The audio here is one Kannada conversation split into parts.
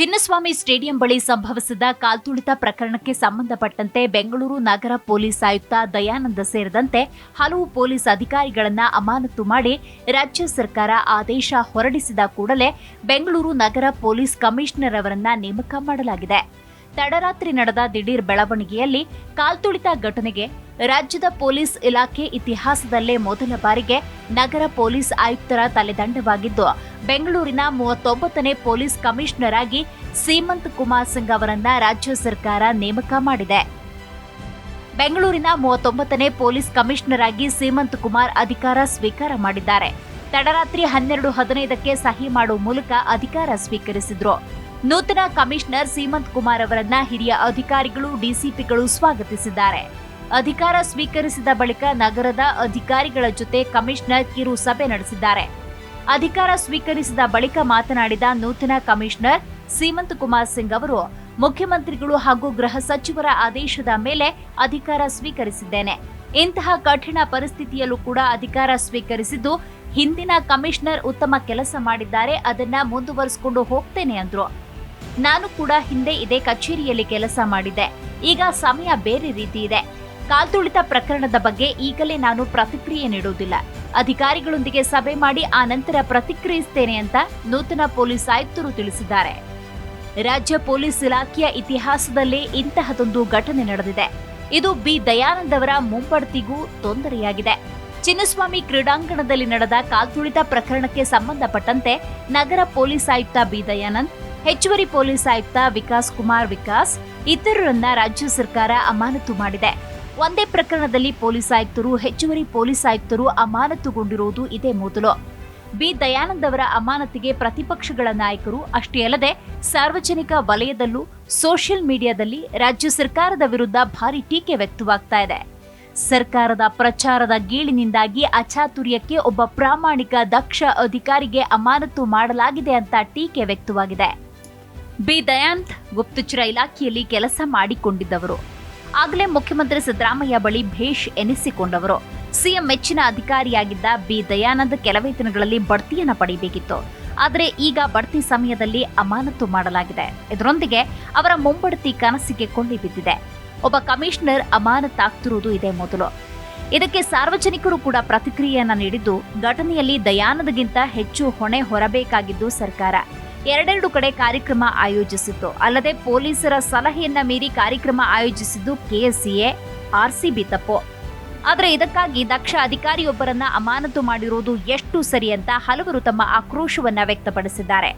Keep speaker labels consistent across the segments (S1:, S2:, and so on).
S1: ಚಿನ್ನಸ್ವಾಮಿ ಸ್ಟೇಡಿಯಂ ಬಳಿ ಸಂಭವಿಸಿದ ಕಾಲ್ತುಳಿತ ಪ್ರಕರಣಕ್ಕೆ ಸಂಬಂಧಪಟ್ಟಂತೆ ಬೆಂಗಳೂರು ನಗರ ಪೊಲೀಸ್ ಆಯುಕ್ತ ದಯಾನಂದ ಸೇರಿದಂತೆ ಹಲವು ಪೊಲೀಸ್ ಅಧಿಕಾರಿಗಳನ್ನು ಅಮಾನತು ಮಾಡಿ ರಾಜ್ಯ ಸರ್ಕಾರ ಆದೇಶ ಹೊರಡಿಸಿದ ಕೂಡಲೇ ಬೆಂಗಳೂರು ನಗರ ಪೊಲೀಸ್ ಕಮಿಷನರ್ ಅವರನ್ನ ನೇಮಕ ಮಾಡಲಾಗಿದೆ. ತಡರಾತ್ರಿ ನಡೆದ ದಿಢೀರ್ ಬೆಳವಣಿಗೆಯಲ್ಲಿ ಕಾಲ್ತುಳಿತ ಘಟನೆಗೆ ರಾಜ್ಯದ ಪೊಲೀಸ್ ಇಲಾಖೆ ಇತಿಹಾಸದಲ್ಲೇ ಮೊದಲ ಬಾರಿಗೆ ನಗರ ಪೊಲೀಸ್ ಆಯುಕ್ತರ ತಲೆದಂಡವಾಗಿದ್ದು, ಬೆಂಗಳೂರಿನ ಮೂವತ್ತೊಂಬತ್ತನೇ ಪೊಲೀಸ್ ಕಮಿಷನರ್ ಆಗಿ ಸೀಮಂತ್ ಕುಮಾರ್ ಸಿಂಗ್ ಅವರನ್ನ ರಾಜ್ಯ ಸರ್ಕಾರ ನೇಮಕ ಮಾಡಿದೆ. ಬೆಂಗಳೂರಿನ ಮೂವತ್ತೊಂಬತ್ತನೇ ಪೊಲೀಸ್ ಕಮಿಷನರ್ ಆಗಿ ಸೀಮಂತ್ ಕುಮಾರ್ ಅಧಿಕಾರ ಸ್ವೀಕಾರ ಮಾಡಿದ್ದಾರೆ. ತಡರಾತ್ರಿ ಹನ್ನೆರಡು ಹದಿನೈದಕ್ಕೆ ಸಹಿ ಮಾಡುವ ಮೂಲಕ ಅಧಿಕಾರ ಸ್ವೀಕರಿಸಿದ್ರು. ನೂತನ ಕಮಿಷನರ್ ಸೀಮಂತ್ ಕುಮಾರ್ ಅವರನ್ನ ಹಿರಿಯ ಅಧಿಕಾರಿಗಳು, ಡಿಸಿಪಿಗಳು ಸ್ವಾಗತಿಸಿದ್ದಾರೆ. ಅಧಿಕಾರ ಸ್ವೀಕರಿಸಿದ ಬಳಿಕ ನಗರದ ಅಧಿಕಾರಿಗಳ ಜೊತೆ ಕಮಿಷನರ್ ಕಿರು ಸಭೆ ನಡೆಸಿದ್ದಾರೆ. ಅಧಿಕಾರ ಸ್ವೀಕರಿಸಿದ ಬಳಿಕ ಮಾತನಾಡಿದ ನೂತನ ಕಮಿಷನರ್ ಸೀಮಂತ್ ಕುಮಾರ್ ಸಿಂಗ್ ಅವರು, ಮುಖ್ಯಮಂತ್ರಿಗಳು ಹಾಗೂ ಗೃಹ ಸಚಿವರ ಆದೇಶದ ಮೇಲೆ ಅಧಿಕಾರ ಸ್ವೀಕರಿಸಿದ್ದೇನೆ. ಇಂತಹ ಕಠಿಣ ಪರಿಸ್ಥಿತಿಯಲ್ಲೂ ಕೂಡ ಅಧಿಕಾರ ಸ್ವೀಕರಿಸಿದ್ದು, ಹಿಂದಿನ ಕಮಿಷನರ್ ಉತ್ತಮ ಕೆಲಸ ಮಾಡಿದ್ದಾರೆ, ಅದನ್ನ ಮುಂದುವರಿಸಿಕೊಂಡು ಹೋಗ್ತೇನೆ ಅಂದ್ರು. ನಾನು ಕೂಡ ಹಿಂದೆ ಇದೇ ಕಚೇರಿಯಲ್ಲಿ ಕೆಲಸ ಮಾಡಿದೆ ಈಗ ಸಮಯ ಬೇರೆ ರೀತಿ ಇದೆ. ಕಾಲ್ತುಳಿತ ಪ್ರಕರಣದ ಬಗ್ಗೆ ಈಗಲೇ ನಾನು ಪ್ರತಿಕ್ರಿಯೆ ನೀಡುವುದಿಲ್ಲ. ಅಧಿಕಾರಿಗಳೊಂದಿಗೆ ಸಭೆ ಮಾಡಿ ಆ ನಂತರ ಪ್ರತಿಕ್ರಿಯಿಸುತ್ತೇನೆ ಅಂತ ನೂತನ ಪೊಲೀಸ್ ಆಯುಕ್ತರು ತಿಳಿಸಿದ್ದಾರೆ. ರಾಜ್ಯ ಪೊಲೀಸ್ ಇಲಾಖೆಯ ಇತಿಹಾಸದಲ್ಲೇ ಇಂತಹದೊಂದು ಘಟನೆ ನಡೆದಿದೆ. ಇದು ಬಿ. ದಯಾನಂದ್ ಅವರ ಮುಂಬಡ್ತಿಗೂ ತೊಂದರೆಯಾಗಿದೆ. ಚಿನ್ನಸ್ವಾಮಿ ಕ್ರೀಡಾಂಗಣದಲ್ಲಿ ನಡೆದ ಕಾಲ್ತುಳಿತ ಪ್ರಕರಣಕ್ಕೆ ಸಂಬಂಧಪಟ್ಟಂತೆ ನಗರ ಪೊಲೀಸ್ ಆಯುಕ್ತ ಬಿ. ದಯಾನಂದ್, ಹೆಚ್ಚುವರಿ ಪೊಲೀಸ್ ಆಯುಕ್ತ ವಿಕಾಸ್ ಕುಮಾರ್ ವಿಕಾಸ್, ಇತರರನ್ನ ರಾಜ್ಯ ಸರ್ಕಾರ ಅಮಾನತು ಮಾಡಿದೆ. ಒಂದೇ ಪ್ರಕರಣದಲ್ಲಿ ಪೊಲೀಸ್ ಆಯುಕ್ತರು, ಹೆಚ್ಚುವರಿ ಪೊಲೀಸ್ ಆಯುಕ್ತರು ಅಮಾನತುಗೊಂಡಿರುವುದು ಇದೇ ಮೊದಲು. ಬಿ. ದಯಾನಂದ್ ಅವರ ಅಮಾನತಿಗೆ ಪ್ರತಿಪಕ್ಷಗಳ ನಾಯಕರು ಅಷ್ಟೇ ಅಲ್ಲದೆ ಸಾರ್ವಜನಿಕ ವಲಯದಲ್ಲೂ ಸೋಷಿಯಲ್ ಮೀಡಿಯಾದಲ್ಲಿ ರಾಜ್ಯ ಸರ್ಕಾರದ ವಿರುದ್ಧ ಭಾರಿ ಟೀಕೆ ವ್ಯಕ್ತವಾಗ್ತಾ ಇದೆ. ಸರ್ಕಾರದ ಪ್ರಚಾರದ ಗೀಳಿನಿಂದಾಗಿ ಅಚಾತುರ್ಯಕ್ಕೆ ಒಬ್ಬ ಪ್ರಾಮಾಣಿಕ ದಕ್ಷ ಅಧಿಕಾರಿಗೆ ಅಮಾನತು ಮಾಡಲಾಗಿದೆ ಅಂತ ಟೀಕೆ ವ್ಯಕ್ತವಾಗಿದೆ. ಬಿ. ದಯಾಂತ್ ಗುಪ್ತಚರ ಇಲಾಖೆಯಲ್ಲಿ ಕೆಲಸ ಮಾಡಿಕೊಂಡಿದ್ದವರು. ಆಗಲೇ ಮುಖ್ಯಮಂತ್ರಿ ಸಿದ್ದರಾಮಯ್ಯ ಬಳಿ ಭೇಷ್ ಎನಿಸಿಕೊಂಡವರು. ಸಿಎಂ ಮೆಚ್ಚಿನ ಅಧಿಕಾರಿಯಾಗಿದ್ದ ಬಿ ದಯಾನಂದ್ ಕೆಲವೇ ದಿನಗಳಲ್ಲಿ ಬಡ್ತಿಯನ್ನ ಪಡೆಯಬೇಕಿತ್ತು ಆದರೆ ಈಗ ಬಡ್ತಿ ಸಮಯದಲ್ಲಿ ಅಮಾನತು ಮಾಡಲಾಗಿದೆ. ಇದರೊಂದಿಗೆ ಅವರ ಮುಂಬಡ್ತಿ ಕನಸಿಗೆ ಕೊಳ್ಳಿ ಬಿದ್ದಿದೆ. ಒಬ್ಬ ಕಮಿಷನರ್ ಅಮಾನತಾಗ್ತಿರುವುದು ಇದೇ ಮೊದಲು. ಇದಕ್ಕೆ ಸಾರ್ವಜನಿಕರು ಕೂಡ ಪ್ರತಿಕ್ರಿಯೆಯನ್ನ ನೀಡಿದ್ದು ಘಟನೆಯಲ್ಲಿ ದಯಾನಂದ್ಗಿಂತ ಹೆಚ್ಚು ಹೊಣೆ ಹೊರಬೇಕಾಗಿದ್ದು ಸರ್ಕಾರ. ಎರಡೆರಡು ಕಡೆ ಕಾರ್ಯಕ್ರಮ ಆಯೋಜಿಸಿತ್ತು. ಅಲ್ಲದೆ ಪೊಲೀಸರ ಸಲಹೆಯನ್ನ ಮೀರಿ ಕಾರ್ಯಕ್ರಮ ಆಯೋಜಿಸಿದ್ದು ಕೆಎಸ್ಸಿಎ, ಆರ್ಸಿಬಿ ತಪ್ಪು. ಆದರೆ ಇದಕ್ಕಾಗಿ ದಕ್ಷ ಅಧಿಕಾರಿಯೊಬ್ಬರನ್ನ ಅಮಾನತು ಮಾಡಿರುವುದು ಎಷ್ಟು ಸರಿ ಅಂತ ಹಲವರು ತಮ್ಮ ಆಕ್ರೋಶವನ್ನ ವ್ಯಕ್ತಪಡಿಸಿದ್ದಾರೆ.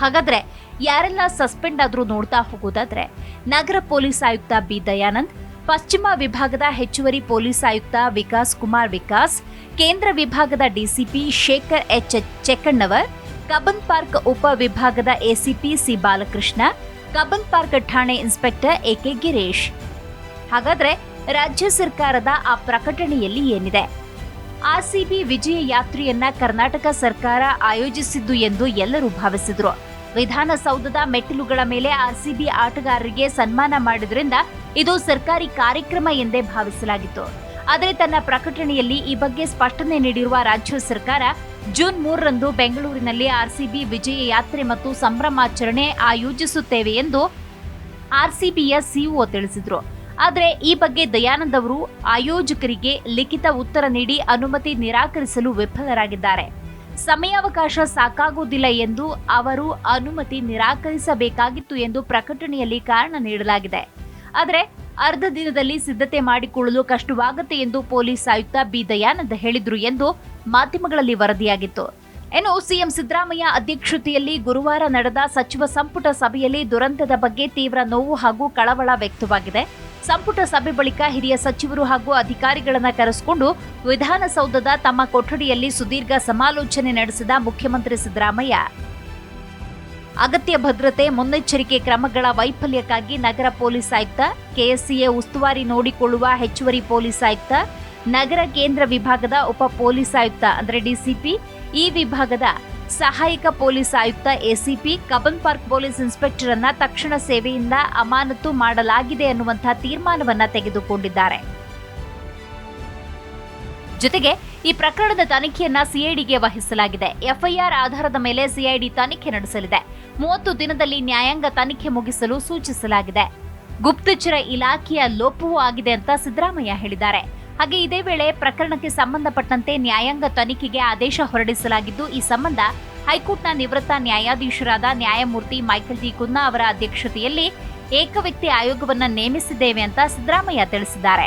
S1: ಹಾಗಾದ್ರೆ ಯಾರೆಲ್ಲ ಸಸ್ಪೆಂಡ್ ಆದ್ರೂ ನೋಡ್ತಾ ಹೋಗೋದಾದ್ರೆ ನಗರ ಪೊಲೀಸ್ ಆಯುಕ್ತ ಬಿ. ದಯಾನಂದ್, ಪಶ್ಚಿಮ ವಿಭಾಗದ ಹೆಚ್ಚುವರಿ ಪೊಲೀಸ್ ಆಯುಕ್ತ ವಿಕಾಸ್ ಕುಮಾರ್ ವಿಕಾಸ್, ಕೇಂದ್ರ ವಿಭಾಗದ DCP Shekhar H. Chekkannavar Cubbon park ಉಪ ವಿಭಾಗದ ACP C Balakrishna Cubbon park ಠಾಣೆ ಇನ್ಸ್ಪೆಕ್ಟರ್ ಎ ಕೆ ಗಿರೀಶ್. ಹಾಗಾದ್ರೆ ರಾಜ್ಯ ಸರ್ಕಾರದ ಆ ಪ್ರಕಟಣೆಯಲ್ಲಿ ಏನಿದೆ? ಆರ್ಸಿಬಿ ವಿಜಯ ಯಾತ್ರೆಯನ್ನ ಕರ್ನಾಟಕ ಸರ್ಕಾರ ಆಯೋಜಿಸಿದ್ದು ಎಂದು ಎಲ್ಲರೂ ಭಾವಿಸಿದ್ರು. ವಿಧಾನಸೌಧದ ಮೆಟ್ಟಿಲುಗಳ ಮೇಲೆ ಆರ್ಸಿಬಿ ಆಟಗಾರರಿಗೆ ಸನ್ಮಾನ ಮಾಡಿದ್ರಿಂದ ಇದು ಸರ್ಕಾರಿ ಕಾರ್ಯಕ್ರಮ ಎಂದೇ ಭಾವಿಸಲಾಗಿತ್ತು. ಆದರೆ ತನ್ನ ಪ್ರಕಟಣೆಯಲ್ಲಿ ಈ ಬಗ್ಗೆ ಸ್ಪಷ್ಟನೆ ನೀಡಿರುವ ರಾಜ್ಯ ಸರ್ಕಾರ, ಜೂನ್ ಮೂರರಂದು ಬೆಂಗಳೂರಿನಲ್ಲಿ ಆರ್ಸಿಬಿ ವಿಜಯ ಯಾತ್ರೆ ಮತ್ತು ಸಂಭ್ರಮಾಚರಣೆ ಆಯೋಜಿಸುತ್ತೇವೆ ಎಂದು ಆರ್ಸಿಬಿಯ ಸಿಇಒ ತಿಳಿಸಿದರು. ಆದರೆ ಈ ಬಗ್ಗೆ ದಯಾನಂದ್ ಅವರು ಆಯೋಜಕರಿಗೆ ಲಿಖಿತ ಉತ್ತರ ನೀಡಿ ಅನುಮತಿ ನಿರಾಕರಿಸಲು ವಿಫಲರಾಗಿದ್ದಾರೆ. ಸಮಯಾವಕಾಶ ಸಾಕಾಗುವುದಿಲ್ಲ ಎಂದು ಅವರು ಅನುಮತಿ ನಿರಾಕರಿಸಬೇಕಾಗಿತ್ತು ಎಂದು ಪ್ರಕಟಣೆಯಲ್ಲಿ ಕಾರಣ ನೀಡಲಾಗಿದೆ. ಆದರೆ ಅರ್ಧ ದಿನದಲ್ಲಿ ಸಿದ್ಧತೆ ಮಾಡಿಕೊಳ್ಳಲು ಕಷ್ಟವಾಗುತ್ತೆ ಎಂದು ಪೊಲೀಸ್ ಆಯುಕ್ತ ಬಿ ದಯಾನಂದ್ ಹೇಳಿದ್ರು ಎಂದು ಮಾಧ್ಯಮಗಳಲ್ಲಿ ವರದಿಯಾಗಿತ್ತು. ಇನ್ನು ಸಿಎಂ ಸಿದ್ದರಾಮಯ್ಯ ಅಧ್ಯಕ್ಷತೆಯಲ್ಲಿ ಗುರುವಾರ ನಡೆದ ಸಚಿವ ಸಂಪುಟ ಸಭೆಯಲ್ಲಿ ದುರಂತದ ಬಗ್ಗೆ ತೀವ್ರ ನೋವು ಹಾಗೂ ಕಳವಳ ವ್ಯಕ್ತವಾಗಿದೆ. ಸಂಪುಟ ಸಭೆ ಬಳಿಕ ಹಿರಿಯ ಸಚಿವರು ಹಾಗೂ ಅಧಿಕಾರಿಗಳನ್ನು ಕರೆಸಿಕೊಂಡು ವಿಧಾನಸೌಧದ ತಮ್ಮ ಕೊಠಡಿಯಲ್ಲಿ ಸುದೀರ್ಘ ಸಮಾಲೋಚನೆ ನಡೆಸಿದ ಮುಖ್ಯಮಂತ್ರಿ ಸಿದ್ದರಾಮಯ್ಯ. ಅಗತ್ಯ ಭದ್ರತೆ, ಮುನ್ನೆಚ್ಚರಿಕೆ ಕ್ರಮಗಳ ವೈಫಲ್ಯಕ್ಕಾಗಿ ನಗರ ಪೊಲೀಸ್ ಆಯುಕ್ತ, ಕೆಎಸ್ಸಿಎ ಉಸ್ತುವಾರಿ ನೋಡಿಕೊಳ್ಳುವ ಹೆಚ್ಚುವರಿ ಪೊಲೀಸ್ ಆಯುಕ್ತ, ನಗರ ಕೇಂದ್ರ ವಿಭಾಗದ ಉಪ ಪೊಲೀಸ್ ಆಯುಕ್ತ, ಅಂದರೆ ಡಿಸಿಪಿ, ಈ ವಿಭಾಗದ ಸಹಾಯಕ ಪೊಲೀಸ್ ಆಯುಕ್ತ, ACP Cubbon park police inspector ಅನ್ನ ತಕ್ಷಣ ಸೇವೆಯಿಂದ ಅಮಾನತು ಮಾಡಲಾಗಿದೆ ಅನ್ನುವಂತಹ ತೀರ್ಮಾನವನ್ನ ತೆಗೆದುಕೊಂಡಿದ್ದಾರೆ. ಜೊತೆಗೆ ಈ ಪ್ರಕರಣದ ತನಿಖೆಯನ್ನ ಸಿಐಡಿಗೆ ವಹಿಸಲಾಗಿದೆ. ಎಫ್ಐಆರ್ ಆಧಾರದ ಮೇಲೆ ಸಿಐಡಿ ತನಿಖೆ ನಡೆಸಲಿದೆ. ಮೂವತ್ತು ದಿನದಲ್ಲಿ ನ್ಯಾಯಾಂಗ ತನಿಖೆ ಮುಗಿಸಲು ಸೂಚಿಸಲಾಗಿದೆ. ಗುಪ್ತಚರ ಇಲಾಖೆಯ ಲೋಪವೂ ಆಗಿದೆ ಅಂತ ಸಿದ್ದರಾಮಯ್ಯ ಹೇಳಿದ್ದಾರೆ. ಹಾಗೆ ಇದೇ ವೇಳೆ ಪ್ರಕರಣಕ್ಕೆ ಸಂಬಂಧಪಟ್ಟಂತೆ ನ್ಯಾಯಾಂಗ ತನಿಖೆಗೆ ಆದೇಶ ಹೊರಡಿಸಲಾಗಿದ್ದು, ಈ ಸಂಬಂಧ ಹೈಕೋರ್ಟ್ನ ನಿವೃತ್ತ ನ್ಯಾಯಾಧೀಶರಾದ ನ್ಯಾಯಮೂರ್ತಿ ಮೈಕೆಲ್ ಡಿ ಕುನ್ನಾ ಅವರ ಅಧ್ಯಕ್ಷತೆಯಲ್ಲಿ ಏಕವ್ಯಕ್ತಿ ಆಯೋಗವನ್ನು ನೇಮಿಸಿದ್ದೇವೆ ಅಂತ ಸಿದ್ದರಾಮಯ್ಯ ತಿಳಿಸಿದ್ದಾರೆ.